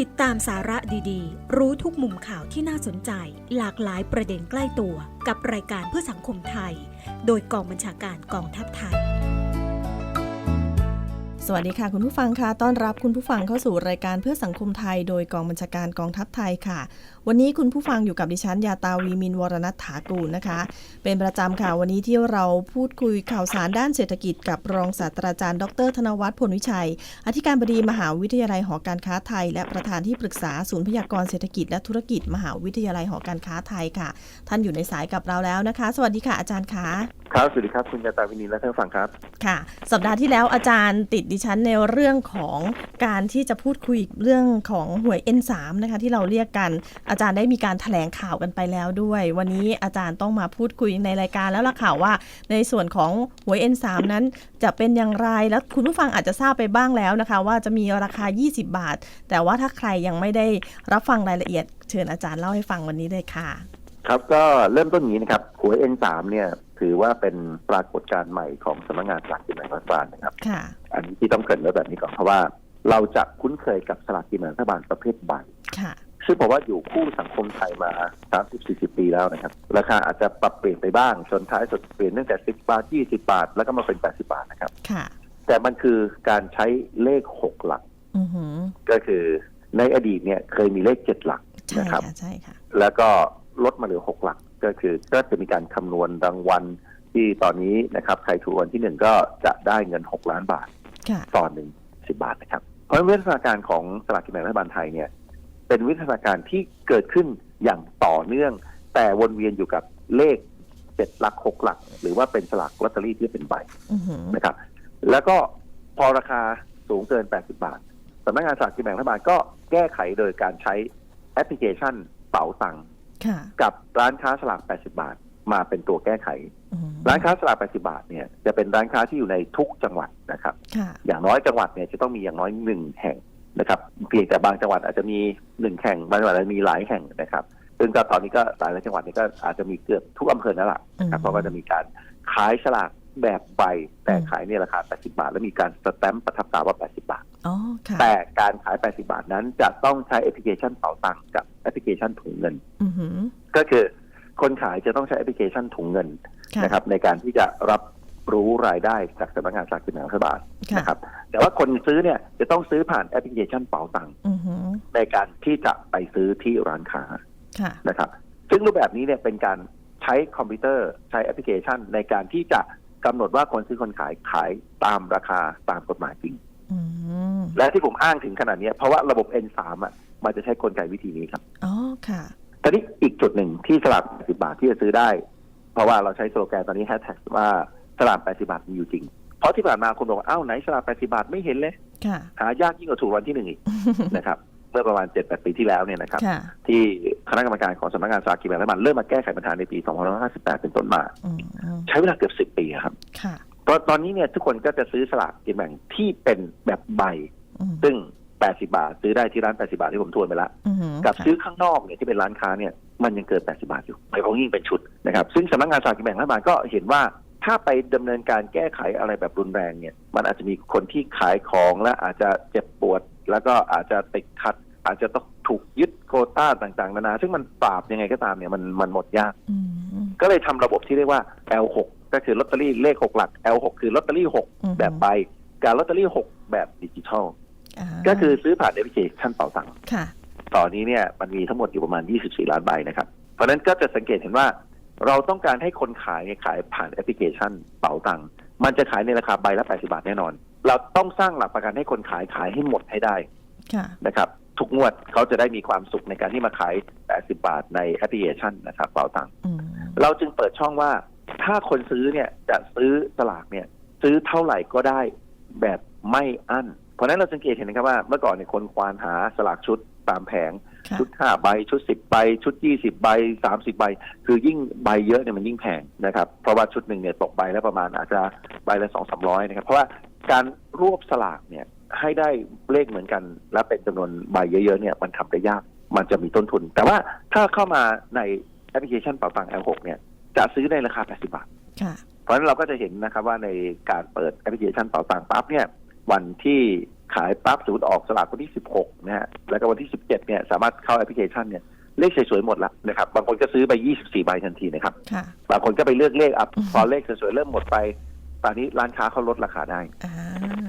ติดตามสาระดีๆ รู้ทุกมุมข่าวที่น่าสนใจ หลากหลายประเด็นใกล้ตัวกับรายการเพื่อสังคมไทย โดยกองบัญชาการกองทัพไทย สวัสดีค่ะ คุณผู้ฟังค่ะต้อนรับคุณผู้ฟังเข้าสู่รายการเพื่อสังคมไทย โดยกองบัญชาการกองทัพไทยค่ะวันนี้คุณผู้ฟังอยู่กับดิฉันยาตาวีมินวรณัฐถากูลนะคะ เป็นประจำค่ะวันนี้ที่เราพูดคุยข่าวสารด้านเศรษฐกิจกับรองศาสตราจารย์ ดร ธนวัฒน์พลวิชัย อธิการบดีมหาวิทยาลัยหอการค้าไทย และประธานที่ปรึกษาศูนย์พยากรเศรษฐกิจและธุรกิจ มหาวิทยาลัยหอการค้าไทยค่ะ ท่านอยู่ในสายกับเราแล้วนะคะ สวัสดีค่ะอาจารย์คะครับสวัสดีครับคุณยาตาวินีและท่านผู้ฟังครับค่ะ สัปดาห์ที่แล้วอาจารย์ติดดิฉันในเรื่องของการที่จะพูดคุยเรื่องของหวย N3 นะคะที่เราเรียกกันอาจารย์ได้มีการแถลงข่าวกันไปแล้วด้วย วันนี้อาจารย์ต้องมาพูดคุยในรายการแล้วล่ะค่ะว่า ในส่วนของหวย N3 นั้นจะเป็นอย่างไรแล้วคุณผู้ฟังอาจจะทราบไปบ้างแล้วนะคะ ว่าจะมีราคา 20 บาท แต่ว่าถ้าใครยังไม่ได้รับฟังรายละเอียด เชิญอาจารย์เล่าให้ฟังวันนี้เลยค่ะ ครับก็เริ่มต้นอย่างนี้นะครับหวย N3 เนี่ยถือว่าเป็นปรากฏการณ์ใหม่ของสำนักงานสลากกินแบ่งรัฐบาลนะครับค่ะอันนี้ที่ต้องเกรินไว้แบบนี้ก่อนเพราะว่าเราจะคุ้นเคยกับสลากกินแบ่งรัฐบาลประเภทใบค่ะ ซึ่งผมว่าอยู่คู่สังคมไทยมา 30-40 ปีแล้วนะครับ ราคาอาจจะปรับเปลี่ยนไปบ้างจนท้ายสุดเปลี่ยนตั้งแต่ 10 บาท 20 บาท แล้วก็มาเป็น 80 บาทนะครับ ค่ะ แต่มันคือการใช้เลข 6 หลัก อือหือก็คือในอดีตเนี่ยเคยมีเลข 7 หลักใช่นะครับ ค่ะใช่ค่ะ แล้วก็ลดมาเหลือหกหลัก ก็คือก็จะมีการคำนวณรางวัลที่ตอนนี้นะครับใครถูกรางวัลที่หนึ่งก็จะได้เงินหกล้านบาทค่ะ ต่อหนึ่งสิบาทนะครับ เพราะฉะนั้นวิทยาการของสลากกินแบ่งรัฐบาลไทยเนี่ย เป็นวิทยาการที่เกิดขึ้นอย่างต่อเนื่อง แต่วนเวียนอยู่กับเลขเจ็ดหลักหกหลัก หรือว่าเป็นสลากลอตเตอรี่ที่เป็นใบอือหือนะครับ แล้วก็พอราคาสูงเกิน 80 บาทสำนักงานสลากกินแบ่งรัฐบาลก็แก้ไขโดยการใช้แอปพลิเคชันเป๋าตังค์ค่ะกับร้านค้าสลาก 80 บาทมาเป็นตัวแก้ไขอืมร้านค้าสลาก 80 บาทเนี่ยจะเป็นร้านค้าที่อยู่ในทุกจังหวัดนะครับค่ะอย่างน้อยจังหวัดเนี่ยจะต้องมีอย่างน้อยหนึ่งแห่ง นะครับเพียงแต่บางจังหวัดอาจจะมีหนึ่งแห่งบางจังหวัดอาจจะมีหลายแห่งนะครับ ซึ่งก็ตอนนี้ก็หลายจังหวัดนี่ก็อาจจะมีเกือบทุกอำเภอนั่นแหละนะครับเพราะว่าจะมีการขายสลากแบบใบแต่ขายในราคา 80 บาท และมีการสแตมป์ประทับตราว่า 80 บาทอ๋อค่ะแต่การขาย 80 บาทนั้นจะต้องใช้แอปพลิเคชันเป๋าตังค์กับแอปพลิเคชันถุงเงินอือหือก็คือคนขายจะต้องใช้แอปพลิเคชันถุงเงินค่ะนะครับในการที่จะรับ รู้รายได้จากสำนักงานสลากกินแบ่งรัฐบาลค่ะนะครับ แต่ว่าคนซื้อเนี่ยจะต้องซื้อผ่านแอปพลิเคชันเป๋าตังค์อือหือในการที่จะไปซื้อที่ร้านค้าค่ะนะครับ ซึ่งรูปแบบนี้เนี่ยเป็นการใช้คอมพิวเตอร์ใช้แอปพลิเคชันในการที่จะกำหนดว่าคนซื้อคนขายขายตามราคาตามกฎหมายจริงอืมและที่ผมอ้างถึงขนาดนี้เพราะว่าระบบ N3 อะมันจะใช้กลไกวิธีนี้ครับอ๋อค่ะตอนนี้อีกจุดหนึ่งที่สลาก80บาทที่จะซื้อได้ เพราะว่าเราใช้สโลแกนตอนนี้แฮชแท็กว่า สลาก80บาทมีอยู่จริง เพราะที่ผ่านมาคนบอกว่าอ้าวไหนสลาก80บาทไม่เห็นเลยค่ะหายากยิ่งกว่าถูกรางวันที่หนึ่งอีกนะครับเมื่อประมาณ7-8ปีที่แล้วเนี่ยนะครับค่ะที่คณะกรรมการของสำนักงานสลากกินแบ่งรัฐบาลเริ่มมาแก้ไขปัญหาในปี 2558 เป็นต้นมาอืมอืมใช้เวลาเกือบ10ปีครับค่ะตอนตอนนี้เนี่ยทุกคนก็จะซื้อสลากกินแบ่งที่เป็นแบบใบอืมซึ่ง 80 บาท ซื้อได้ที่ร้าน 80 บาทที่ผมทวนไปแล้วอือหือกับค่ะซื้อข้างนอกเนี่ยที่เป็นร้านค้าเนี่ยมันยังเกิน 80 บาทอยู่หมายความยิ่งเป็นชุดนะครับ ซึ่งสำนักงานสลากกินแบ่งรัฐบาลก็เห็นว่า ถ้าไปดำเนินการแก้ไขอะไรแบบรุนแรงเนี่ย มันอาจจะมีคนที่ขายของและอาจจะเจ็บปวด แล้วก็อาจจะติดขัด อาจจะต้องถูกยึดโควต้าต่างๆนานาซึ่งมันปราบยังไงก็ตามเนี่ยมันมันหมดยากอืมก็เลยทำระบบที่เรียกว่า L6 ก็คือลอตเตอรี่เลข6หลัก L6 คือลอตเตอรี่อืม6แบบใบกับลอตเตอรี่6แบบดิจิทัลาก็คือซื้อผ่านแอปพลิเคชันเป๋าตังค์ค่ะตอนนี้เนี่ยมันมีทั้งหมดอยู่ประมาณ 24 ล้านใบนะครับ เพราะฉะนั้นก็จะสังเกตเห็นว่า เราต้องการให้คนขายเนี่ยขายผ่านแอปพลิเคชันเป๋าตังค์มันจะขายในราคาใบละ 80 บาทแน่นอน เราต้องสร้างหลักประกันให้คนขายขายให้หมดให้ได้ค่ะนะครับ ทุกงวดเขาจะได้มีความสุขในการที่มาขาย 80 บาทในแอปพลิเคชันนะครับเป๋าตังค์อืมเราจึงเปิดช่องว่าถ้าคนซื้อเนี่ยจะซื้อสลากเนี่ย ซื้อเท่าไหร่ก็ได้แบบไม่อั้น เพราะฉะนั้นเราสังเกตเห็นนะครับว่าเมื่อก่อนเนี่ยคนควานหาสลากชุดตามแผงค่ะ ชุดห้าใบชุดสิบใบชุดยี่สิบใบสามสิบใบ คือยิ่งใบเยอะเนี่ยมันยิ่งแพงนะครับ เพราะว่าชุดหนึ่งเนี่ยตกใบแล้วประมาณอาจจะใบละสองสามร้อยนะครับ เพราะว่าการรวบสลากเนี่ยให้ได้เลขเหมือนกัน และเป็นจำนวนใบเยอะๆเนี่ยมันทำได้ยากมันจะมีต้นทุน แต่ว่าถ้าเข้ามาในแอปพลิเคชันเป๋าตัง L6 เนี่ยจะซื้อในราคา 80 บาทค่ะเพราะฉะนั้นเราก็จะเห็นนะครับว่าในการเปิดแอปพลิเคชันเป๋าตังปั๊บเนี่ยวันที่ ขายปั๊บสมมติออกสลากวันที่ 16 นะฮะ แล้วก็วันที่ 17 เนี่ยสามารถเข้าแอปพลิเคชันเนี่ยเลขสวยๆหมดละนะครับ บางคนก็ซื้อไป 24 ใบทันทีนะครับค่ะบางคนก็ไปเลือกเลขอะอือฮึพอเลขสวยๆเริ่มหมดไป ตอนนี้ร้านค้าเขาลดราคาได้อ่า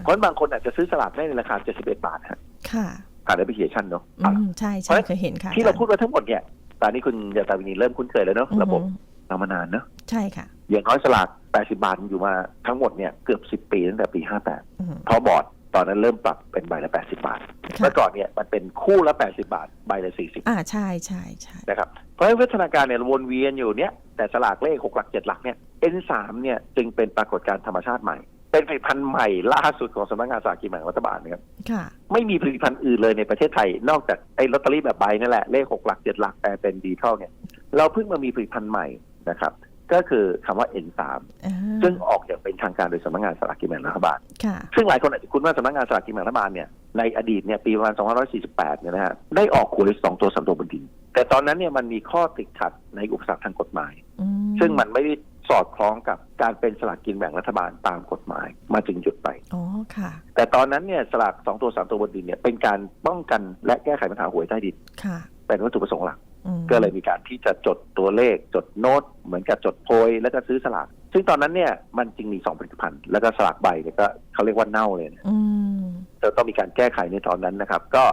เพราะฉะนั้นบางคนอาจจะซื้อสลากได้ในราคา 71 บาทฮะค่ะผ่านแอปพลิเคชันเนาะอืมใช่เพใช่ราะเคยเห็นค่ะที่เราอจพูดมาทั้งหมดเนี่ย ตอนนี้คุณยาตาวินีเริ่มคุ้นเคยแล้วเนาะอือฮึระบบเรามานานเนาะใช่ค่ะ อย่างน้อยสลาก 80 บาทอยู่มาทั้งหมดเนี่ยเกือบ 10 ปีตั้งแต่ปี 58อืมเพราะบอร์ด ตอนนั้นเริ่มปรับเป็นใบละ80บาทค่ะเมื่อก่อนเนี่ยมันเป็นคู่ละ80บาท ใบละ40อ่าใช่ใช่ใช่นะครับ เพราะฉะนั้นวิวัฒนาการเนี่ยวนเวียนอยู่เนี่ยแต่สลากเลข6หลัก7หลักเนี่ย N3 เนี่ยจึงเป็นปรากฏการณ์ธรรมชาติใหม่ เป็นผลิตภัณฑ์ใหม่ล่าสุดของสำนักงานสลากกินแบ่งรัฐบาลนะครับค่ะ ไม่มีผลิตภัณฑ์อื่นเลยในประเทศไทย นอกจากไอ้ลอตเตอรี่แบบใบนั่นแหละเลข6หลัก7หลักแต่เป็นดิจิทัลเนี่ยเราเพิ่งมามีผลิตภัณฑ์ใหม่นะครับ ก็คือคำว่า N3 อ่าซึ่งออกอย่างเป็นทางการโดยสำนักงานสลากกินแบ่งรัฐบาลค่ะซึ่งหลายคนอาจจะคุ้นว่าสำนักงานสลากกินแบ่งรัฐบาลเนี่ยในอดีตเนี่ยปีประมาณ 2548 เนี่ยนะฮะได้ออกหวยสองตัวสามตัวบนดิน แต่ตอนนั้นเนี่ยมันมีข้อติดขัดในอุปสรรคทางกฎหมายอืมซึ่งมันไม่ได้สอดคล้องกับการเป็นสลากกินแบ่งรัฐบาลตามกฎหมายมาจึงหยุดไปอ๋อค่ะ แต่ตอนนั้นเนี่ยสลากสองตัวสามตัวบนดินเนี่ยเป็นการป้องกันและแก้ไขปัญหาหวยใต้ดินค่ะเป็นวัตถุประสงค์หลักอืม ก็เลยมีการที่จะจดตัวเลขจดโน้ต เหมือนกับจดโพยแล้วก็ซื้อสลาก ซึ่งตอนนั้นเนี่ยมันจึงมีสองผลิตภัณฑ์ แล้วก็สลากใบเนี่ยก็เขาเรียกว่าเน่าเลยนะอืมจะต้องมีการแก้ไขในตอนนั้นนะครับ ก็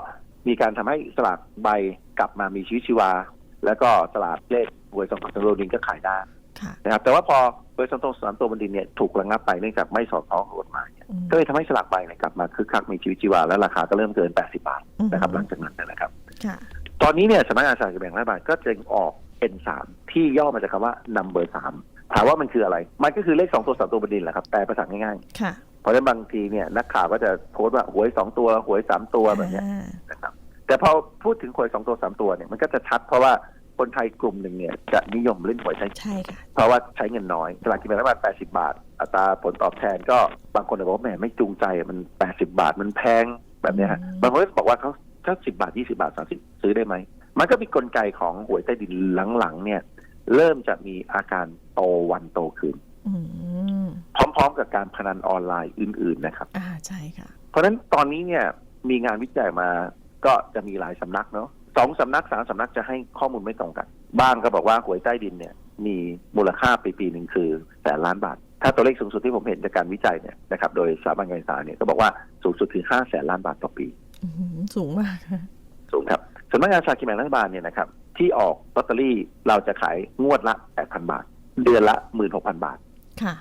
มีการทำให้สลากใบกลับมามีชีวิตชีวา แล้วก็สลากเลขหวยสองตัวดินก็ขายได้ค่ะนะครับแต่ว่าพอหวยสองตัวสามตัวบนดินเนี่ยถูกระงับไปเนื่องจากไม่สอดคล้องกับกฎหมายเนี่ยอืมก็เลยทำให้สลากใบเนี่ยกลับมาคึกคักมีชีวิตชีวาและราคาก็เริ่มเกิน 80 บาทนะครับอืมหลังจากนั้นนะครับค่ะ ตอนนี้เนี่ยสำนักงานสลากกินแบ่งรัฐบาลก็จึงออก N3 ที่ย่อมาจากคำว่า number สามถามว่ามันคืออะไร มันก็คือเลขสองตัวสามตัวบนดินแหละครับแปลภาษาง่ายๆค่ะเพราะฉะนั้นบางทีเนี่ยนักข่าวก็จะโพสต์ว่าหวยสองตัวหวยสามตัวแบบเนี้ยอ่านะครับแต่พอพูดถึงหวยสองตัวสามตัวเนี่ยมันก็จะชัดเพราะว่าคนไทยกลุ่มหนึ่งเนี่ยจะนิยมเล่นหวยใช้ ใช่ค่ะ เพราะว่าใช้เงินน้อยสลากกินแบ่งรัฐบาล 80 บาท อัตราผลตอบแทนก็บางคนบอกว่าแหมไม่จูงใจ มัน 80 บาท มันแพงแบบเนี้ยฮะ อืม บางคนก็บอกว่าเขา ถ้า10บาท20บาท30ซื้อได้ไหม มันก็มีกลไกของหวยใต้ดินหลังๆเนี่ย เริ่มจะมีอาการโตวันโตคืนอืมพร้อมๆ กับการพนันออนไลน์อื่น ๆนะครับ อ่าใช่ค่ะ เพราะฉะนั้นตอนนี้เนี่ยมีงานวิจัยมาก็จะมีหลายสำนักเนาะสองสำนักสามสำนักจะให้ข้อมูลไม่ตรงกัน บ้างก็บอกว่าหวยใต้ดินเนี่ย มีมูลค่าปีปีหนึ่งคือแสนล้านบาท ถ้าตัวเลขสูงสุดที่ผมเห็นจากการวิจัยเนี่ยนะครับ โดยสถาบันการศึกษาเนี่ยก็บอกว่าสูงสุดคือห้าแสนล้านบาทต่อปีอืม สูงมากค่ะสูงครับสำนักงานสลากกินแบ่งรัฐบาลเนี่ยนะครับ ที่ออกลอตเตอรี่เราจะขายงวดละแปดพันบาท เดือนละหมื่นหกพันบาทค่ะ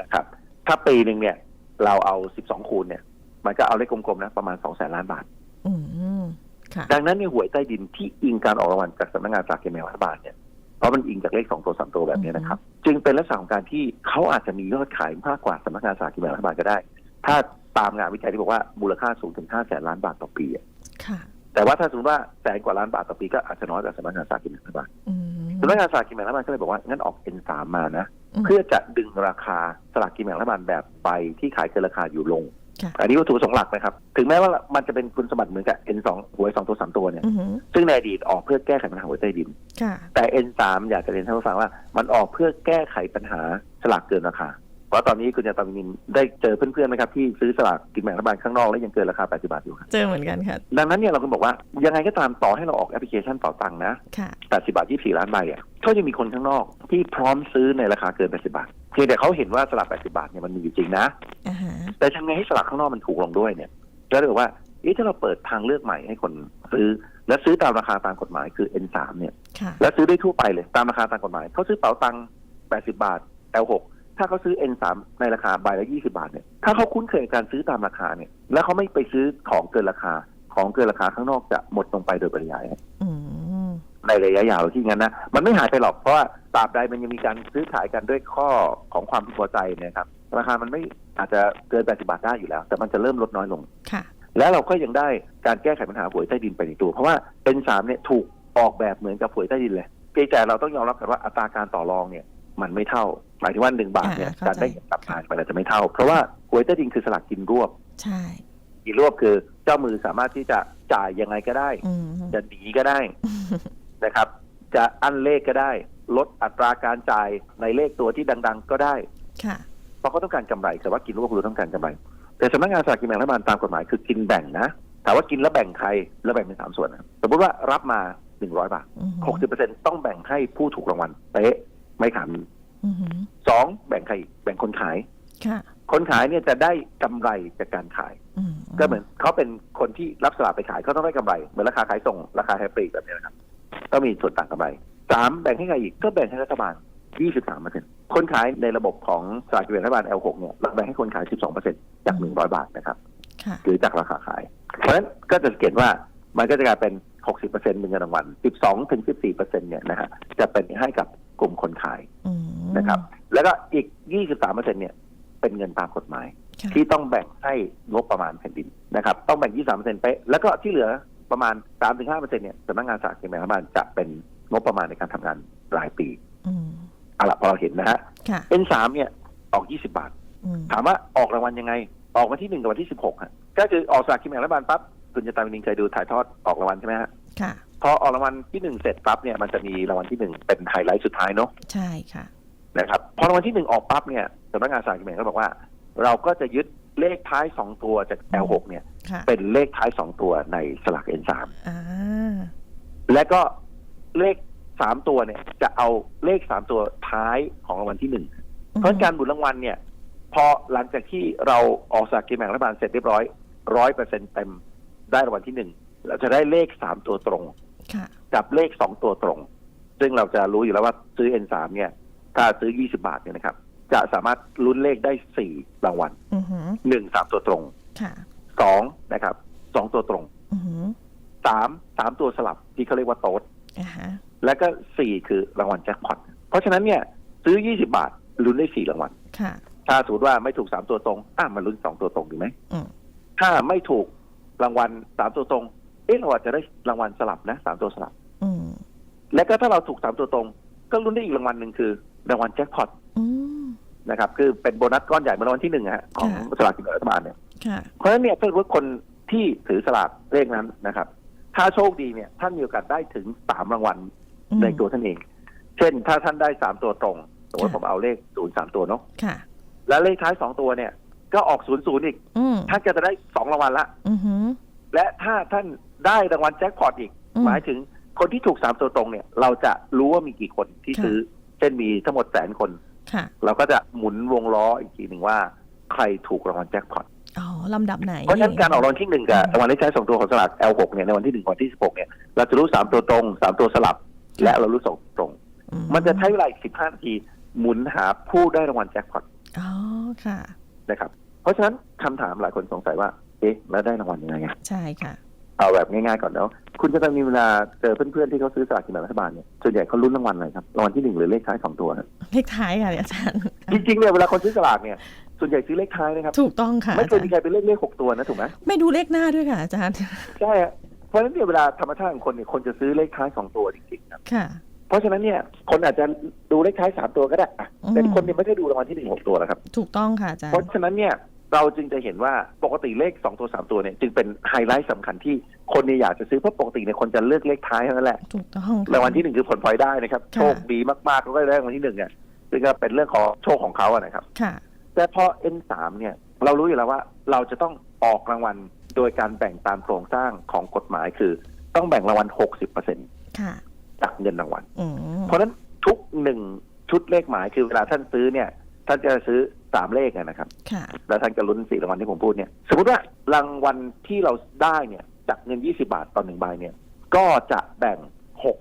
นะครับ ถ้าปีหนึ่งเนี่ย เราเอาสิบสองคูณเนี่ย มันก็เอาเลขกลมๆนะประมาณสองแสนล้านบาทอืมค่ะดังนั้นในยหวยใต้ดินที่อิงการออกรางวัลจากสำนักงานสลากกินแบ่งรัฐบาลเนี่ยเพราะมันอิงจากเลขสองตัวสามตัวแบบนี้นะครับ จึงเป็นลักษณะของการที่เขาอาจจะมียอดขายมากกว่าสำนักงานสลากกินแบ่งรัฐบาลก็ได้ ถ้า ตามงานวิจัยที่บอกว่ามูลค่าสูงถึงห้าแสนล้านบาทต่อปีอะค่ะแต่ว่าถ้าสมมติว่าแสนกว่าล้านบาทต่อปีก็อาจจะน้อยกว่าสำนักงานสลากกินแบ่งรัฐบาลอืมสำนักงานสลากกินแบ่งรัฐบาลก็เลยบอกว่างั้นออก N3 มานะมเพื่อจะดึงราคาสลากกินแบ่งรัฐบาลแบบไปที่ขายเกินราคาอยู่ลงค่ะอันนี้วัตถุประสงค์หลักนะครับ ถึงแม้ว่ามันจะเป็นคุณสมบัติเหมือนกับ N2 หวยสองตัวสามตัวเนี่ยอืมซึ่งในอดีตออกเพื่อแก้ไขปัญหาหวยใต้ดินค่ะแต่ N3 อยากจะเรียนท่านผู้ฟังว่า มันออกเพื่อแก้ไขปัญหาสลากเกินราคา เพราะตอนนี้คุณยาตามินได้เจอเพื่อนๆไหมครับที่ซื้อสลากกินแบ่งรัฐบาลข้างนอกแล้วยังเกินราคา 80 บาทอยู่ครับเจอเหมือนกันค่ะ ดังนั้นเนี่ยเราก็บอกว่ายังไงก็ตามต่อให้เราออกแอปพลิเคชันเป่าตังค์นะค่ะ80 บาท 24 ล้านใบอะก็ยังมีคนข้างนอกที่พร้อมซื้อในราคาเกิน 80 บาทเพียงแต่เขาเห็นว่าสลาก 80 บาทเนี่ยมันมีอยู่จริงนะอ่าฮะแต่ทำไงให้สลากข้างนอกมันถูกลงด้วยเนี่ยก็เลยบอกว่าเอ๊ะถ้าเราเปิดทางเลือกใหม่ให้คนซื้อและซื้อตามราคาตามกฎหมายคือ N3 เนี่ยค่ะและซื้อได้ทั่วไปเลยตามราคาตามกฎหมายเขาซื้อเป๋าตังค์80 บาท L6 ถ้าเขาซื้อ N3 ในราคาใบละ 20 บาทเนี่ย ถ้าเขาคุ้นเคยกับการซื้อตามราคาเนี่ย แล้วเขาไม่ไปซื้อของเกินราคา ของเกินราคาข้างนอกจะหมดลงไปโดยปริยายอืมในระยะยาวที่งั้นนะ มันไม่หายไปหรอก เพราะว่าตราบใดมันยังมีการซื้อขายกันด้วยข้อของความพึงพอใจเนะครับ ราคามันไม่อาจจะเกิน 80 บาทได้อยู่แล้ว แต่มันจะเริ่มลดน้อยลง ค่ะ แล้วเราก็ยังได้การแก้ไขปัญหาหวยใต้ดินไปในตัว เพราะว่าเป็นสามเนี่ยถูกออกแบบเหมือนกับหวยใต้ดินเลยเพียงแต่เราต้องยอมรับกันว่าอัตราการต่อรองเนี่ย มันไม่เท่า หมายถึงว่าหนึ่งบาทเนี่ยอ่าเข้าใจการได้เงินกลับมาไปแล้วจะไม่เท่า เพราะว่าหวยใต้ดินคือสลากกินรวบใช่กินรวบคือเจ้ามือสามารถที่จะจ่ายยังไงก็ได้อืมจะหนีก็ได้นะครับ จะอั้นเลขก็ได้ ลดอัตราการจ่ายในเลขตัวที่ดัง ๆ ก็ได้ค่ะเพราะเขาต้องการกำไรแต่ว่ากินรวบคือต้องการกำไรแต่สำนักงานสลากกินแบ่งรัฐบาลตามกฎหมายคือกินแบ่งนะถามว่ากินแล้วแบ่งใครแล้วแบ่งเป็นสามส่วนนะสมมติว่ารับมาหนึ่งร้อยบาทอืมหกสิบเปอร์เซ็นต้องแบ่งให้ผู้ถูกรางวัลเป๊ะ ไม่ขาดมืออืมสองแบ่งใครอีกแบ่งคนขายค่ะคนขายเนี่ยจะได้กำไรจากการขายอืมก็เหมือนเขาเป็นคนที่รับสลากไปขายเขาต้องได้กำไรเหมือนราคาขายส่งราคาแฮปปี้แบบนี้นะครับก็มีส่วนต่างกำไรสามแบ่งให้ใครอีกก็แบ่งให้รัฐบาลยี่สิบสามเปอร์เซ็นคนขายในระบบของสลากกินแบ่งรัฐบาล L6 เนี่ยเราแบ่งให้คนขายสิบสองเปอร์เซ็นจากหนึ่งร้อยบาทนะครับค่ะหรือจากราคาขาย เพราะฉะนั้นก็จะสังเกตว่ามันก็จะกลายเป็น60%เป็นเงินรางวัล12ถึง14%เนี่ยนะฮะจะเป็นให้กับ กลุ่มคนขายอืมนะครับ แล้วก็อีก 23%เนี่ยเป็นเงินตามกฎหมายค่ะที่ต้องแบ่งให้งบประมาณแผ่นดินนะครับ ต้องแบ่ง 23%เป๊ะแล้วก็ที่เหลือประมาณ 3-5%เนี่ยสำนักงานสลากกินแบ่งรัฐบาลจะเป็นงบประมาณในการทำงานรายปีอืมเอาละพอเราเห็นนะฮะค่ะ N3 เนี่ยออก 20 บาทอืมถามว่าออกรางวัลยังไง ออกวันที่หนึ่งกับวันที่สิบหกฮะก็คือออกสลากกินแบ่งรัฐบาลปั๊บคุณจะตามวินิงเคยดูถ่ายทอดออกรางวัลใช่ไหมฮะค่ะ พอออกรางวัลที่หนึ่งเสร็จปั๊บเนี่ยมันจะมีรางวัลที่หนึ่งเป็นไฮไลท์สุดท้ายเนาะใช่ค่ะนะครับพอรางวัลที่หนึ่งออกปั๊บเนี่ยสำนักงานสลากกินแบ่งก็บอกว่า เราก็จะยึดเลขท้ายสองตัวจาก L6 เนี่ยค่ะเป็นเลขท้ายสองตัวในสลาก N3 อ่าและก็เลขสามตัวเนี่ย จะเอาเลขสามตัวท้ายของรางวัลที่หนึ่งเพราะการหมุนรางวัลเนี่ย พอหลังจากที่เราออกสลากกินแบ่งรัฐบาลเสร็จเรียบร้อยร้อยเปอร์เซ็นเต็มได้รางวัลที่หนึ่งเราจะได้เลขสามตัวตรงค่ะ กับเลขสองตัวตรง ซึ่งเราจะรู้อยู่แล้วว่าซื้อ N3 เนี่ย ถ้าซื้อ 20 บาทเนี่ยนะครับ จะสามารถลุ้นเลขได้สี่รางวัลอือหือหนึ่งสามตัวตรงค่ะสองนะครับสองตัวตรงอือหือสามสามตัวสลับที่เขาเรียกว่าโต๊ดอ่าฮะและก็สี่คือรางวัลแจ็คพอตเพราะฉะนั้นเนี่ยซื้อ 20 บาทลุ้นได้สี่รางวัลค่ะถ้าสมมติว่าไม่ถูกสามตัวตรง อะมันลุ้นสองตัวตรงดีไหมอืมถ้าไม่ถูกรางวัลสามตัวตรง เอ๊ะเราอาจจะได้รางวัลสลับนะสามตัวสลับอืมและก็ถ้าเราถูกสามตัวตรง ก็ลุ้นได้อีกรางวัลหนึ่งคือ รางวัลแจ็คพอตอืมนะครับคือเป็นโบนัสก้อนใหญ่เหมือนรางวัลที่หนึ่งอะฮะของค่ะสลากกินแบ่งรัฐบาลเนี่ยค่ะเพราะฉะนั้นเนี่ยถ้าสมมติคนที่ถือสลากเลขนั้นนะครับ ถ้าโชคดีเนี่ยท่านมีโอกาสได้ถึงสามรางวัลอืมในตัวท่านเอง เช่น ถ้าท่านได้สามตัวตรงสมมติค่ะผมเอาเลขศูนย์สามตัวเนาะค่ะแล้วเลขท้ายสองตัวเนี่ย ก็ออกศูนย์ศูนย์อีกอืมท่านก็จะได้สองรางวัลละอือหือและถ้าท่าน ได้รางวัลแจ็คพอตอีกอืมหมายถึงคนที่ถูกสามตัวตรงเนี่ย เราจะรู้ว่ามีกี่คนที่ค่ะซื้อ เช่นมีทั้งหมดแสนคนค่ะเราก็จะหมุนวงล้ออีกทีหนึ่งว่าใครถูกรางวัลแจ็คพอตอ๋อลำดับไหน เพราะฉะนั้นการออกรางวัลที่หนึ่งกับรางวัลเลขท้ายสองตัวของสลาก L6 เนี่ยในวันที่หนึ่งวันที่สิบหกเนี่ยเราจะรู้สามตัวตรงสามตัวสลับ และเรารู้สองตัวตรงอืมันจะใช้เวลาอีกสิบห้านาทีหมุนหาผู้ได้รางวัลแจ็คพอตอ๋อค่ะนะครับ เพราะฉะนั้นคำถามหลายคนสงสัยว่า เอ๊ะแล้วได้รางวัลยังไงอะใช่ค่ะ เอาแบบง่ายๆก่อนเนาะคุณจะต้องมีเวลาเจอเพื่อนๆที่เขาซื้อสลากกินแบ่งรัฐบาลเนี่ยส่วนใหญ่เขาลุ้นรางวัลอะไรครับรางวัลที่หนึ่งหรือเลขท้ายสองตัวครับเลขท้ายค่ะอาจารย์จริงๆเนี่ยเวลาคนซื้อสลากเนี่ยส่วนใหญ่ซื้อเลขท้ายนะครับ ถูกต้องค่ะ ไม่อาเคจายรมีย์ใครเป็นเลขเลขหกตัวนะถูกไหมไม่ดูเลขหน้าด้วยค่ะอาจารย์ใช่ฮะเพราะฉะนั้นเนี่ยเวลาธรรมชาติของคนเนี่ยคนจะซื้อเลขท้ายสองตัวจริงๆครับค่ะ เพราะฉะนั้นเนี่ยคนอาจจะดูเลขท้ายสามตัวก็ได้อะอืมแต่คนเนี่ยไม่ได้ดูรางวัลที่หนึ่งหกตัวแล้วครับ ถูกต้องค่ะอาจารเพราะย์ฉะนั้นเนี่ย เราจึงจะเห็นว่าปกติเลขสองตัวสามตัวเนี่ยจึงเป็นไฮไลท์สำคัญที่คนเนี่ยอยากจะซื้อเพราะปกติเนี่ยคนจะเลือกเลขท้ายเท่านั้นแหละถูกต้องค่ะรางวัลที่หนึ่งคือผลพลอยได้นะครับค่ะโชคดีมากๆแล้วก็ได้รางวัลที่หนึ่งเนี่ยซึ่งก็เป็นเรื่องของโชคของเขาอะนะครับ ค่ะ แต่พอ N3 เนี่ยเรารู้อยู่แล้วว่าเราจะต้องออกรางวัลโดยการแบ่งตามโครงสร้างของกฎหมายคือ ต้องแบ่งรางวัล 60%ค่ะจากเงินรางวัล อืมเพราะฉะนั้นทุกหนึ่งชุดเลขหมายคือเวลาท่านซื้อเนี่ย ท่านจะซื้อสามเลขอะนะครับ ค่ะ แล้วท่านก็ลุ้นสี่รางวัลที่ผมพูดเนี่ยสมมติว่ารางวัลที่เราได้เนี่ยจากเงิน20บาทต่อหนึ่งใบเนี่ย ก็จะแบ่ง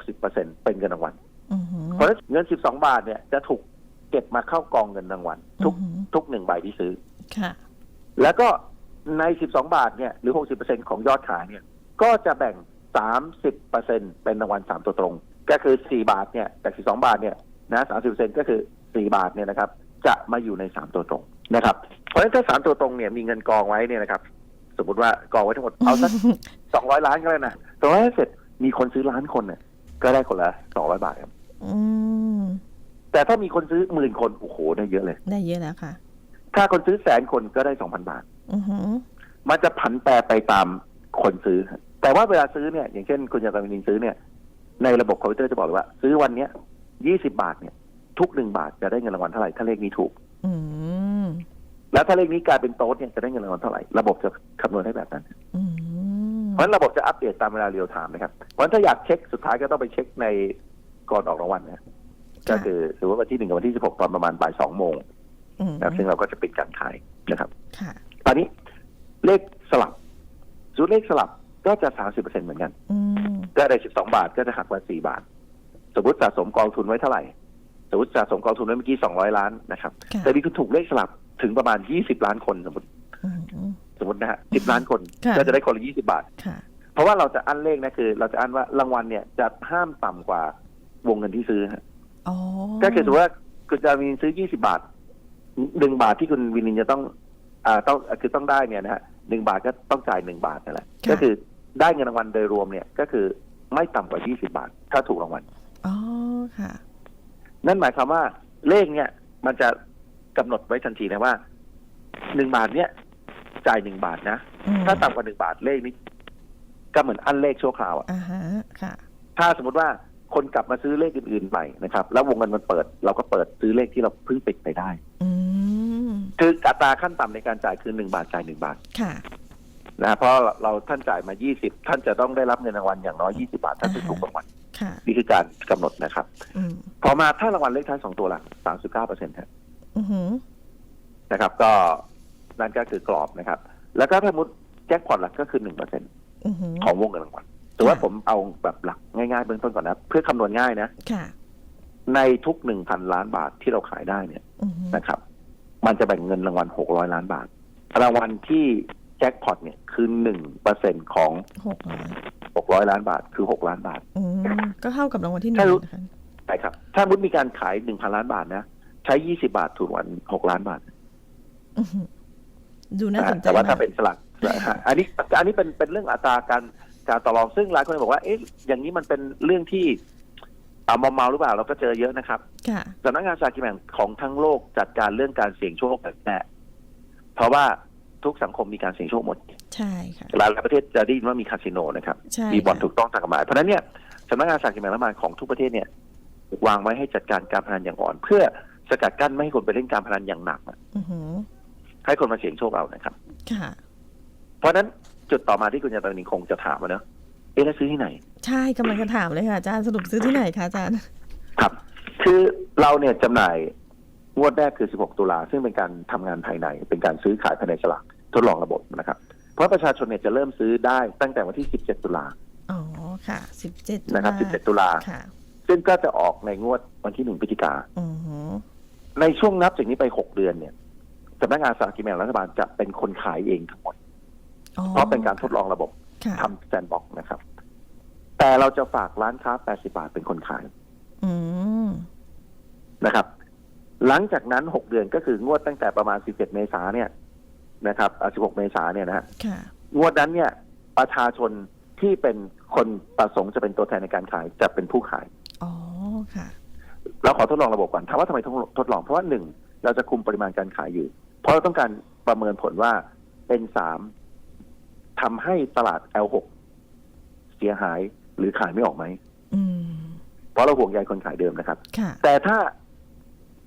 60%เป็นเงินรางวัลอือหือเพราะฉะนั้นเงิน12บาทเนี่ยจะถูกเก็บมาเข้ากองเงินรางวัลทุกอือหือ ทุกหนึ่งใบที่ซื้อ ค่ะ แล้วก็ใน 12 บาท เนี่ย หรือ 60%ของยอดขาย เนี่ย ก็จะแบ่ง 30%เป็นรางวัล 3 ตัวตรง ก็คือ 4 บาท เนี่ยจาก12 บาท เนี่ย นะ 30%ก็คือ 4 บาท เนี่ย นะครับ จะมาอยู่ใน3ตัวตรงนะครับ เพราะฉะนั้นถ้า3ตัวตรงเนี่ยมีเงินกองไว้เนี่ยนะครับ สมมติว่ากองไว้ทั้งหมดเอาสัก200ล้านก็ได้นะ200ล้านเสร็จมีคนซื้อล้านคนเนี่ยก็ได้คนละ200บาทครับอืมแต่ถ้ามีคนซื้อหมื่นคนโอ้โหได้เยอะเลย ได้เยอะแล้วค่ะ ถ้าคนซื้อแสนคนก็ได้2,000บาทอือหือมันจะผันแปรไปตามคนซื้อครับแต่ว่าเวลาซื้อเนี่ย อย่างเช่น คุณยาตามินินซื้อเนี่ย ในระบบคอมพิวเตอร์จะบอกเลยว่า ซื้อวันเนี้ยยี่สิบาทเนี่ย ทุกหนึ่งบาทจะได้เงินรางวัลเท่าไหร่ถ้าเลขนี้ถูกอืมแล้วถ้าเลขนี้กลายเป็นโต๊ดเนี่ยจะได้เงินรางวัลเท่าไหร่ระบบจะคำนวณให้แบบนั้นอืมเพราะฉะนั้นระบบจะอัปเดตตามเวลาเรียลไทม์นะครับเพราะฉะนั้นถ้าอยากเช็คสุดท้ายก็ต้องไปเช็คในก่อนออกรางวัลนะก็คือสมมติว่าวันที่หนึ่งกับวันที่สิบหกตอนประมาณบ่ายสองโมงอืมนะครับซึ่งเราก็จะปิดการขายนะครับค่ะตอนนี้เลขสลับสูตรเลขสลับก็จะสามสิบเปอร์เซ็นเหมือนกันอืมก็ได้สิบสองบาทก็จะหักไว้สี่บาท สมมติสะสมกองทุนไว้เท่าไหร่ สมมติสะสมกองทุนไว้เมื่อกี้สองร้อยล้านนะครับค่ะแต่มีคุณถูกเลขสลับถึงประมาณยี่สิบล้านคนสมมติอืมสมมตินะฮะสิบล้านคนค่ะก็จะได้คนละยี่สิบาทค่ะเพราะว่าเราจะอั้นเลขนะคือ เราจะอั้นว่ารางวัลเนี่ยจะห้ามต่ำกว่าวงเงินที่ซื้อฮะอ๋อก็คือสมมติว่าคุณจะมีซื้อยี่สิบาทหนึ่งบาทที่คุณวินินจะต้องอ่าต้องคือต้องได้เนี่ยนะฮะหนึ่งบาทก็ต้องจ่ายหนึ่งบาทนั่นแหละก็คือได้เงินรางวัลโดยรวมเนี่ยก็คือไม่ต่ำกว่ายี่สิบาท ถ้าถูกรางวัลอ๋อค่ะ นั่นหมายความว่าเลขเนี่ย มันจะกำหนดไว้ทันทีนะว่าหนึ่งบาทเนี่ยจ่ายหนึ่งบาทนะอืมถ้าต่ำกว่าหนึ่งบาทเลขนี้ ก็เหมือนอันเลขชั่วคราวอะอ่าฮะค่ะถ้าสมมติว่าคนกลับมาซื้อเลขอื่นๆใหม่นะครับ แล้ววงเงินมันเปิด เราก็เปิดซื้อเลขที่เราเพิ่งปิดไปได้อืมคืออัตราขั้นต่ำในการจ่ายคือหนึ่งบาทจ่ายหนึ่งบาทค่ะนะฮะเพราะเราท่านจ่ายมายี่สิบท่านจะต้องได้รับเงินรางวัลอย่างน้อยยี่สิบาทถ้าซื้อถูกรางวัล ค่ะ นี่คือการกำหนดนะครับ อืมพอมาถ้ารางวัลเลขท้ายสองตัวละสามสิบเก้าเปอร์เซ็นต์อือหือนะครับ ก็นั่นก็คือกรอบนะครับ แล้วก็ถ้ามุดแจ็คพอตหลักก็คือหนึ่งเปอร์เซ็นอือหือ ของวงเงินรางวัลแต่ว่าค่ะ ผมเอาแบบหลักง่ายๆเบื้องต้นก่อนนะ เพื่อคำนวณง่ายนะ ค่ะ ในทุกหนึ่งพันล้านบาทที่เราขายได้เนี่ย อือหือนะครับ มันจะแบ่งเงินรางวัลหกร้อยล้านบาท รางวัลที่ แจ็คพอตเนี่ยคือหนึ่งเปอร์เซ็นของหกล้านหกร้อยล้านบาทคือหกล้านบาทอืมก็เท่ากับรางวัลที่หนึ่ถ้างรู้นะคะใช่ครับ ถ้ามุดมีการขายหนึ่งพันล้านบาทนะ ใช้ยี่สิบาทถูกรางวัลหกล้านบาทอือหือดูน่าสนใจแต่ว่าถ้ามกเป็นสลักนะฮะอันนี้อันนี้เป็นเป็นเรื่องอัตราการการต่อรองซึ่งหลายคนบอกว่า เอ๊ะอย่างนี้มันเป็นเรื่องที่อ่ามอมเมาหรือเปล่าเราก็เจอเยอะนะครับค่ะสำนักงานสลากกินแบ่งของทั้งโลกจัดการเรื่องการเสี่ยงโชคแบบแน่เพราะว่า ทุกสังคมมีการเสี่ยงโชคหมดใช่ค่ะหลายๆประเทศจะได้ยินว่ามีคาสิโนนะครับใช่มีบ่อนค่ะถูกต้องตามกฎหมายเพราะฉะนั้นเนี่ยสำนักงานสลากกินแบ่งรัฐบาลของทุกประเทศเนี่ยวางไว้ให้จัดการการพนันอย่างอ่อน เพื่อสกัดกั้นไม่ให้คนไปเล่นการพนันอย่างหนักอะอือหือให้คนมาเสี่ยงโชคเอานะครับค่ะเพราะฉะนั้นจุดต่อมาที่คุณยาตานิคงจะถามมาเนอะเอ๊ะแล้วซื้อที่ไหน ใช่กำลังจะถามเลยค่ะอาจารย์สรุปซื้อที่ไหนคะอาจารย์ ครับ คือเราเนี่ยจำหน่าย งวดแรกคือ 16 ตุลาซึ่งเป็นการทำงานภายใน เป็นการซื้อขายภายในฉลากทดลองระบบนะครับ เพราะประชาชนเนี่ยจะเริ่มซื้อได้ตั้งแต่วันที่ 17 ตุลาอ๋อค่ะสิบเจ็ดนะครับ 17 ตุลาค่ะซึ่งก็จะออกในงวดวันที่1พฤศจิกาอือหือในช่วงนับจากนี้ไป 6 เดือนเนี่ยสำนักงานสลากกินแบ่งรัฐบาลจะเป็นคนขายเองทั้งหมดอ๋อเพราะเป็นการทดลองระบบค่ะทำแซนบ็อกนะครับ แต่เราจะฝากร้านค้า 80 บาทเป็นคนขายอืมนะครับ หลังจากนั้น6เดือนก็คืองวดตั้งแต่ประมาณ17เมษาเนี่ยนะครับอ่า16เมษาเนี่ยนะฮะค่ะงวดนั้นเนี่ยประชาชนที่เป็นคนประสงค์จะเป็นตัวแทนในการขายจะเป็นผู้ขาย อ๋อ ค่ะ เราขอทดลองระบบก่อนถามว่าทำไมต้องทดลอง เพราะว่าหนึ่งเราจะคุมปริมาณการขายอยู่ เพราะเราต้องการประเมินผลว่าเป็นสามทำให้ตลาด L6 เสียหายหรือขายไม่ออกไหมอืมเพราะเราห่วงใยคนขายเดิมนะครับค่ะแต่ถ้า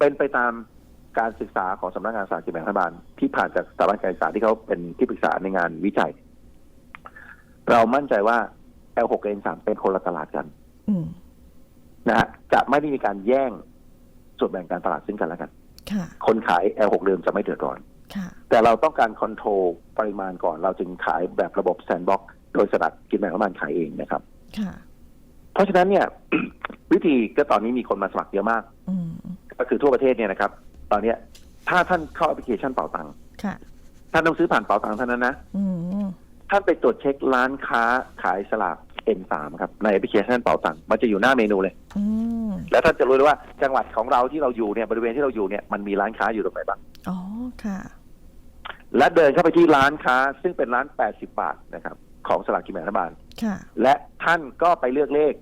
เป็นไปตามการศึกษาของสำนักงานสลากกินแบ่งรัฐบาล ที่ผ่านจากสถาบันการศึกษาที่เขาเป็นที่ปรึกษาในงานวิจัย เรามั่นใจว่า L6 กับ N3 เป็นคนละตลาดกันอืมนะฮะจะไม่ได้มีการแย่งส่วนแบ่งการตลาดซึ่งกันและกันค่ะคนขาย L6 เดิมจะไม่เดือดร้อนค่ะแต่เราต้องการคอนโทรลปริมาณก่อน เราจึงขายแบบระบบแซนบ็อกโดยสลัดกินแบ่งรัฐบาลขายเองนะครับค่ะเพราะฉะนั้นเนี่ย วิธีก็ตอนนี้มีคนมาสมัครเยอะมากอืม ก็คือทั่วประเทศเนี่ยนะครับ ตอนเนี้ย ถ้าท่านเข้าแอปพลิเคชันเป๋าตังค์ค่ะ ท่านต้องซื้อผ่านเป๋าตังค์เท่านั้นนะ อืมท่านไปตรวจเช็คร้านค้าขายสลาก N3 ครับในแอปพลิเคชันเป๋าตังค์มันจะอยู่หน้าเมนูเลย อืมแล้วท่านจะรู้เลยว่าจังหวัดของเราที่เราอยู่เนี่ยบริเวณที่เราอยู่เนี่ยมันมีร้านค้าอยู่ตรงไหนบ้าง อ๋อค่ะ และเดินเข้าไปที่ร้านค้า ซึ่งเป็นร้าน 80 บาทนะครับของสลากกินแบ่งรัฐบาล ค่ะ และท่านก็ไปเลือกเลข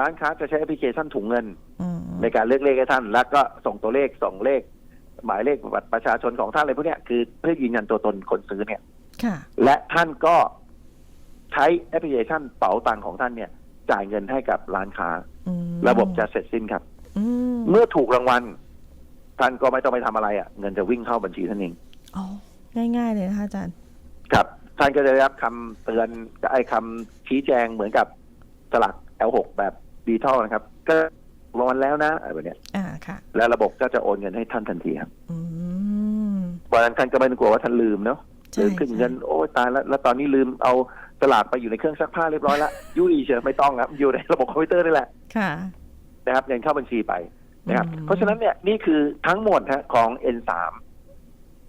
ร้านค้าจะใช้แอปพลิเคชันถุงเงินอืมในการเลือกเลขให้ท่าน แล้วก็ส่งตัวเลขส่งเลข หมายเลขบัตรประชาชนของท่านอะไรพวกเนี้ยคือเพื่อยืนยันตัวตนคนซื้อเนี่ยค่ะและท่านก็ใช้แอปพลิเคชันเป๋าตังค์ของท่านเนี่ย จ่ายเงินให้กับร้านค้าอืมระบบจะเสร็จสิ้นครับอืมเมื่อถูกรางวัลท่านก็ไม่ต้องไปทำอะไรอะ่ะ เงินจะวิ่งเข้าบัญชีท่านเองอ๋อง่ายๆเลยนะคะอาจารย์ ครับ ท่านก็จะได้รับคำเตือนไอ้คำชี้แจงเหมือนกับสลัก L6 แบบ ดิจิทัลนะครับ ก็รอนแล้วนะอะไรแบบเนี้ยอ่าค่ะ แล้วระบบก็จะโอนเงินให้ท่านทันทีครับอืมเพราะฉะนั้นท่านก็ไม่ต้องกลัวว่าท่านลืมเนาะใช่ลืมขึ้นเงินโอ้ยตายแล้วแล้วตอนนี้ลืมเอาสลากไปอยู่ในเครื่องซักผ้าเรียบร้อยแล้วยุ่ยเฉยไม่ต้องครับ อยู่ในระบบคอมพิวเตอร์นี่แหละค่ะนะครับเงินเข้าบัญชีไปนะครับอืมเพราะฉะนั้นเนี่ยนี่คือทั้งหมดฮะของ N3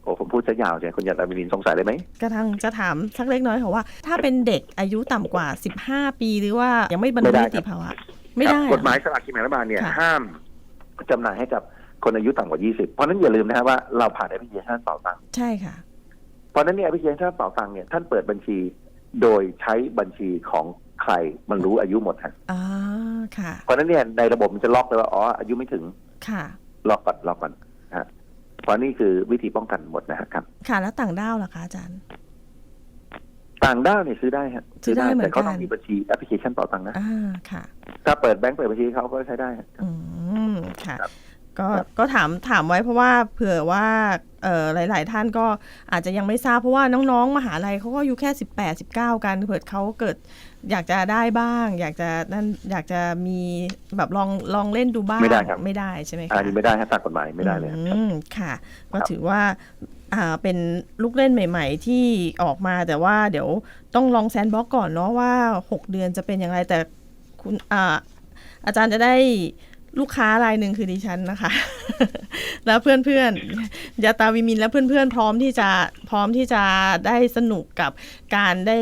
โอ้ผมพูดจะยาวใช่คุณยาตามิลินสงสัยเลยไหมกระทั่งจะถามสักเล็กน้อยค่ะว่า ถ้าเป็นเด็กอายุต่ำกว่า 15 ปีหรือว่ายังไม่บรรลุไม่ได้นิติครับภาวะ ไม่ได้ครับเหรอกฎหมายสลากกินแบ่งรัฐบาลเนี่ยค่ะห้ามจำหน่ายให้กับคนอายุต่ำกว่า 20 เพราะฉะนั้นอย่าลืมนะฮะว่าเราผ่านแอปพลิเคชันเป่าตังค์ใช่ค่ะ เพราะฉะนั้นเนี่ยแอปพลิเคชันเป่าตังค์เนี่ยท่านเปิดบัญชี โดยใช้บัญชีของใครมันรู้อายุหมดฮะอ่าค่ะ เพราะฉะนั้นเนี่ยในระบบมันจะล็อกเลยว่าอ๋ออายุไม่ถึงค่ะล็อกก่อนล็อกก่อนนะฮะเพราะนี่คือวิธีป้องกันหมดนะฮะครับ ค่ะแล้วต่างด้าวล่ะคะอาจารย์ ต่างด้าวเนี่ยซื้อได้ฮะซื้อได้เหมือนแต่เขาต้อกังนมีบัญชีแอปพลิเคชันเป่าตังค์นะอ่าค่ะ ถ้าเปิดแบงก์เปิดบัญชีเขาก็ใช้ได้ฮะอืมค่ะครับก็ครับก็ถามถามไว้เพราะว่าเผื่อว่าเอ่อหลาย ๆ ท่านก็อาจจะยังไม่ทราบเพราะว่าน้อง ๆ มหาลัยเขาก็อยู่แค่สิบแปดสิบเก้ากันเผื่อเขาเกิด อยากจะได้บ้าง อยากจะนั่นอยากจะมีแบบลองลองเล่นดูบ้างไม่ได้ครับไม่ได้ใช่ไหมคะอันนี้ไม่ได้ฮะตามกฎหมายไม่ได้เลยฮะอืมค่ะ ก็ครับถือว่าอ่าเป็นลูกเล่นใหม่ ๆ ที่ออกมาแต่ว่าเดี๋ยวต้องลองแซนบ็อกก่อนเนาะว่า 6 เดือนจะเป็นอย่างไรแต่คุณอ่าอาจารย์จะได้ ลูกค้ารายหนึ่งคือดิฉันนะคะ แล้วเพื่อนๆยาตาวิมินและเพื่อนๆ พร้อมที่จะพร้อมที่จะได้สนุกกับการได้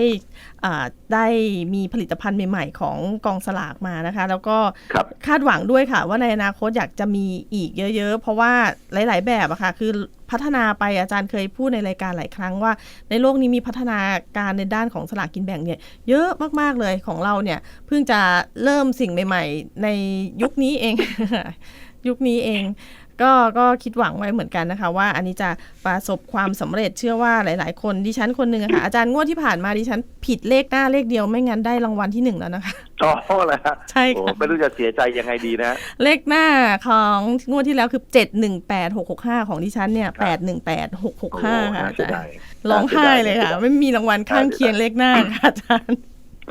อ่าได้มีผลิตภัณฑ์ใหม่ๆ ของกองสลากมานะคะ แล้วก็ครับคาดหวังด้วยค่ะ ว่าในอนาคตอยากจะมีอีกเยอะ ๆ เพราะว่าหลาย ๆ แบบอะค่ะคือ พัฒนาไปอาจารย์เคยพูดในรายการหลายครั้งว่า ในโลกนี้มีพัฒนาการในด้านของสลากกินแบ่งเนี่ยเยอะมากๆเลยของเราเนี่ยเพิ่งจะเริ่มสิ่งใหม่ ๆ ในยุคนี้เอง ยุคนี้เอง ก็ก็คิดหวังไว้เหมือนกันนะคะ ว่าอันนี้จะประสบความสำเร็จเชื่อว่าหลาย ๆ คนดิฉันคนหนึ่งอะค่ะอาจารย์งวดที่ผ่านมาดิฉันผิดเลขหน้าเลขเดียวไม่งั้นได้รางวัลที่หนึ่งแล้วนะคะอ๋อเหรอฮะใช่โอ้ค่ะไม่รู้จะเสียใจยังไงดีนะ เลขหน้าของงวดที่แล้วคือเจ็ดหนึ่งแปดหกหกห้าของดิฉันเนี่ยครัแปบดหนึ่งแปดหกหกห้าโอ้ค่ะน่าอาเสียจารดายย์ร้องไห้เลยค่ะ ไม่มีรางวัลข้างเคียงเลขหน้าค่ะอาจารย์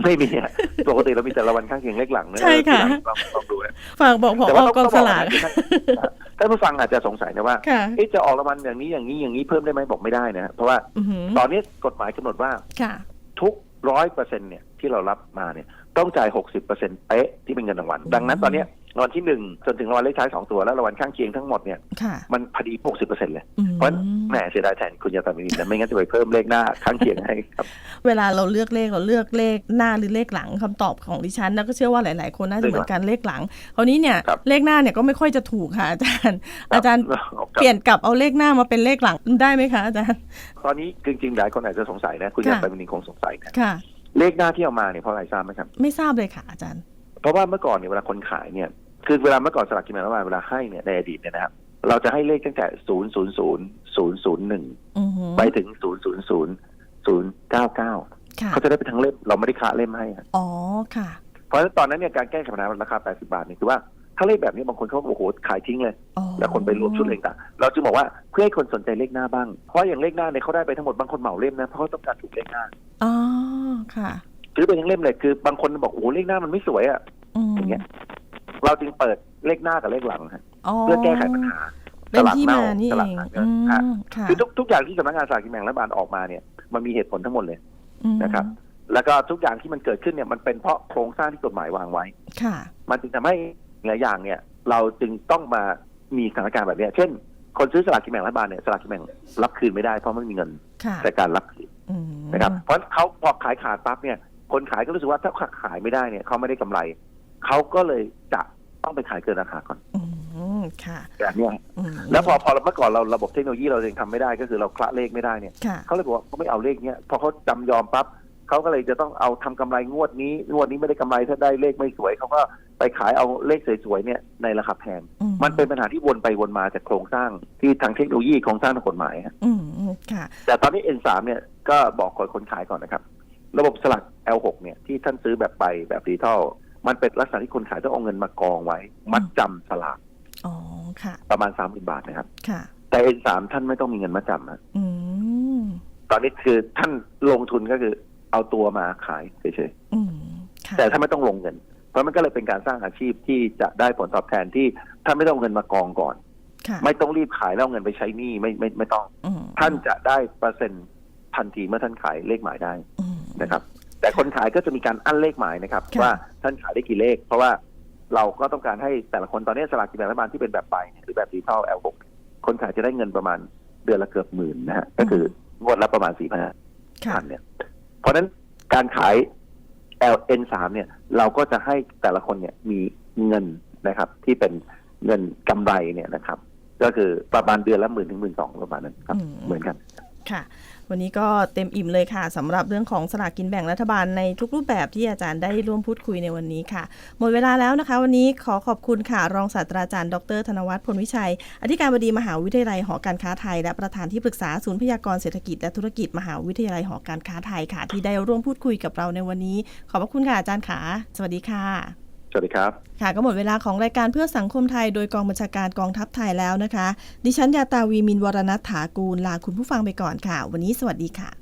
ไม่มีอะปกติเรามีแต่ละวันข้างเคียงเลขหลังนะใช่ค่ะเออทีหลังลองลองดูนะฝากบอกพอแต่ว่าต้องกองสลากต้องบอกนะท่านผู้ฟังอาจจะสงสัยนะว่าค่ะเอ๊ะจะออกรางวัลอย่างนี้อย่างนี้อย่างนี้เพิ่มได้ไหมบอกไม่ได้นะฮะเพราะว่าอือหือตอนนี้กฎหมายกำหนดว่าค่ะทุกร้อยเปอร์เซ็นเนี่ยที่เรารับมาเนี่ย ต้องจ่ายหกสิบเปอร์เซ็นต์เป๊ะที่เป็นเงินรางวัล ดังนั้นตอนเนี้ยรางวัลที่หนึ่งจนถึงรางวัลเลขท้ายสองตัวแล้วรางวัลข้างเคียงทั้งหมดเนี่ยค่ะ มันพอดีหกสิบเปอร์เซ็นต์เลยอืมเพราะแหมเสียดายแทนคุณยาตามินินนะไม่งั้นจะไปเพิ่มเลขหน้าข้างเคียงให้ครับ เวลาเราเลือกเลขเราเลือกเลขหน้าหรือเลขหลังคำตอบของดิฉันแล้วก็เชื่อว่าหลาย ๆ คนน่าจะเหมือนกันเลขหลังคราวนี้เนี่ยครับเลขหน้าเนี่ยก็ไม่ค่อยจะถูกค่ะอาจารย์อาจารย์ครับ เปลี่ยนกลับเอาเลขหน้ามาเป็นเลขหลังได้ไหมคะอาจารย์ ตอนนี้จริงๆหลายคนอาจจะสงสัยนะ คุณค่ะยาตามินินคงสงสัยนะ ค่ะ เลขหน้าที่เอามาเนี่ยเพราะอะไรทราบไหมครับ ไม่ทราบเลยค่ะอาจารย์ เพราะว่าเมื่อก่อนเนี่ยเวลาคนขายเนี่ย คือเวลาเมื่อก่อนสลากกินแบ่งรัฐบาลเวลาให้เนี่ยในอดีตเนี่ยนะครับเราจะให้เลขตั้งแต่ศูนย์ศูนย์ศูนย์ศูนย์ศูนย์หนึ่งอือหือไปถึงศูนย์ศูนย์ศูนย์ศูนย์เก้าเก้าค่ะเขาจะได้ไปทั้งเล่มเราไม่ได้คะเล่มให้ครับอ๋อค่ะ เพราะฉะนั้นตอนนั้นเนี่ยการแก้ไขปัญหาราคา 80 บาทเนี่ยคือว่า ถ้าเลขแบบนี้บางคนเขาโอ้โหขายทิ้งเลยอ๋อแล้วคนไปรวมชุดเลขต่างเราจึงบอกว่าเพื่อให้คนสนใจเลขหน้าบ้าง เพราะอย่างเลขหน้าเนี่ยเขาได้ไปทั้งหมดบางคนเหมาเล่มนะเพราะเขาต้องการถูกเลขหน้าอ๋อค่ะซื้อไปทั้งเล่มเลยคือบางคนบอกโอ้โหเลขหน้ามันไม่สวยอะอืมอย่างเงี้ยเราจึงเปิดเลขหน้ากับเลขหลังฮะอ๋อเพื่อแก้ไขปัญหาเป็นที่มานี่สเอลักงหลังอืฮะมค่ะคือทุกทุกอย่างที่สำนักงานสลากกินแบ่งรัฐบาลออกมาเนี่ยมันมีเหตุผลทั้งหมดเลยอืมนะครับ แล้วก็ทุกอย่างที่มันเกิดขึ้นเนี่ยมันเป็นเพราะโครงสร้างที่กฎหมายวางไว้ ค่ะ มันจึงทำให้ หลายอย่างเนี่ย เราจึงต้องมามีสถานการณ์แบบเนี้ยเช่น คนซื้อสลากกินแบ่งรัฐบาลเนี่ยสลากกินแบ่งรับคืนไม่ได้เพราะไม่มีเงินค่ะแต่การรับคืนอืมนะครับเพราะเขาพอขายขาดปั๊บเนี่ย คนขายก็รู้สึกว่าถ้าขายไม่ได้เนี่ยเขาไม่ได้กำไรเขาก็เลยจะต้องไปขายเกินราคาก่อนอืมค่ะแบบเนี้ยอืมแล้วพอพอเมื่อก่อนเราระบบเทคโนโลยีเรายังทำไม่ได้ก็คือเราคละเลขไม่ได้เนี่ยค่ะเขาเลยบอกว่าเขาไม่เอาเลขเนี้ยพอเขาจำยอมปั๊บ เขาก็เลยจะต้องเอาทำกำไรงวดนี้งวดนี้ไม่ได้กำไรถ้าได้เลขไม่สวยเขาก็ไปขายเอาเลขสวยๆเนี่ยในราคาแพงอืมันเป็นปัญหาที่วนไปวนมาจากโครงสร้างที่ทางเทคโนโลยีโครงสร้างทางกฎหมายฮะอืมอืมค่ะ แต่ตอนนี้ N3 เนี่ยก็บอกคนคนขายก่อนนะครับ ระบบสลัก L6 เนี่ยที่ท่านซื้อแบบใบแบบดิจิทัลมันเป็นลักษณะที่คนขายต้องเอาเงินมากองไว้ มัดจำสลากอ๋อค่ะ ประมาณ30,000บาทนะครับ ค่ะ แต่ N3 ท่านไม่ต้องมีเงินมาจำฮะอืมตอนนี้คือท่านลงทุนก็คือ เอาตัวมาขายเฉยอืมค่ะๆแต่ถ้าไม่ต้องลงเงิน เพราะมันก็เลยเป็นการสร้างอาชีพที่จะได้ผลตอบแทนที่ท่านไม่ต้องเอาเงินมากองก่อนค่ะไม่ต้องรีบขายแล้วเอาเงินไปใช้หนี้ไม่ไม่ไม่ต้องอืมท่านจะได้เปอร์เซ็นต์ทันทีเมื่อท่านขายเลขหมายได้อืมนะครับ แต่คนขายก็จะมีการอั้นเลขหมายนะครับค่ะว่าท่านขายได้กี่เลข เพราะว่าเราก็ต้องการให้แต่ละคนตอนนี้สลากกินแบ่งรัฐบาลที่เป็นแบบใบเนี่ยหรือแบบดิจิทัล L6 คนขายจะได้เงินประมาณเดือนละเกือบหมื่นนะฮะก็คืองวดละประมาณสี่พันค่ะพันเนี่ย เพราะฉะนั้นการขาย L N3 เนี่ย เราก็จะให้แต่ละคนเนี่ยมีเงินนะครับ ที่เป็นเงินกำไรเนี่ยนะครับ ก็คือประมาณเดือนละหมื่นถึงหมื่นสองประมาณนั้นครับอืมเหมือนกัน ค่ะ วันนี้ก็เต็มอิ่มเลยค่ะสำหรับเรื่องของสลากกินแบ่งรัฐบาลในทุกรูปแบบที่อาจารย์ได้ร่วมพูดคุยในวันนี้ค่ะ หมดเวลาแล้วนะคะ วันนี้ขอขอบคุณค่ะ รองศาสตราจารย์ดรธนวัฒน์พลวิชัย อธิการบดีมหาวิทยาลัยหอการค้าไทย และประธานที่ปรึกษาศูนย์พยากรเศรษฐกิจและธุรกิจมหาวิทยาลัยหอการค้าไทยค่ะ ที่ได้ร่วมพูดคุยกับเราในวันนี้ ขอบพระคุณค่ะอาจารย์ขาสวัสดีค่ะ สวัสดีครับ ค่ะก็หมดเวลาของรายการเพื่อสังคมไทยโดยกองบัญชาการกองทัพไทยแล้วนะคะ ดิฉันยาตาวีมินวรณัฐถากูลลาคุณผู้ฟังไปก่อนค่ะ วันนี้สวัสดีค่ะ